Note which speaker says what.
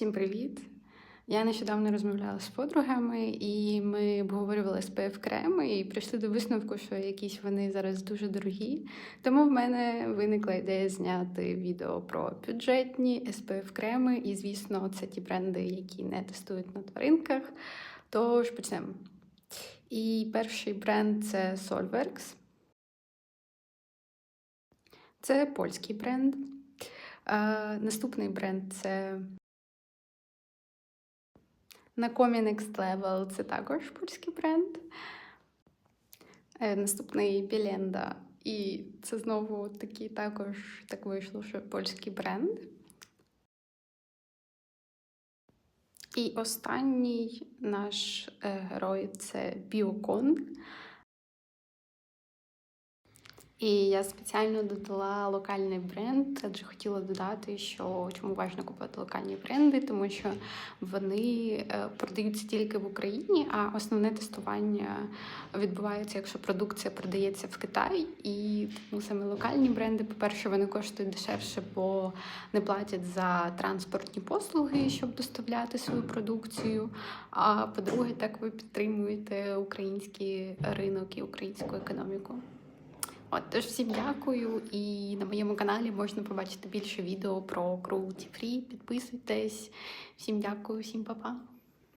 Speaker 1: Всім привіт! Я нещодавно розмовляла з подругами, і ми обговорювали SPF креми і прийшли до висновку, що якісь вони зараз дуже дорогі. Тому в мене виникла ідея зняти відео про бюджетні SPF креми. І, звісно, це ті бренди, які не тестують на тваринках. Тож почнемо. І перший бренд це Solverx. Це польський бренд. Е, наступний бренд це Nakomi Next Level це також польський бренд. Е, Наступний Біленда. І це знову такий також так вийшло, що польський бренд. І останній наш е, герой це Біокон. І я спеціально додала локальний бренд, адже хотіла додати, що чому важливо купувати локальні бренди, тому що вони е, продаються тільки в Україні, а основне тестування відбувається, якщо продукція продається в Китаї. І тому саме локальні бренди, по-перше, вони коштують дешевше, бо не платять за транспортні послуги, щоб доставляти свою продукцію. А по-друге, так ви підтримуєте український ринок і українську економіку. От, тож всім дякую, і на моєму каналі можна побачити більше відео про круті фрі. Підписуйтесь. Всім дякую, всім па-па.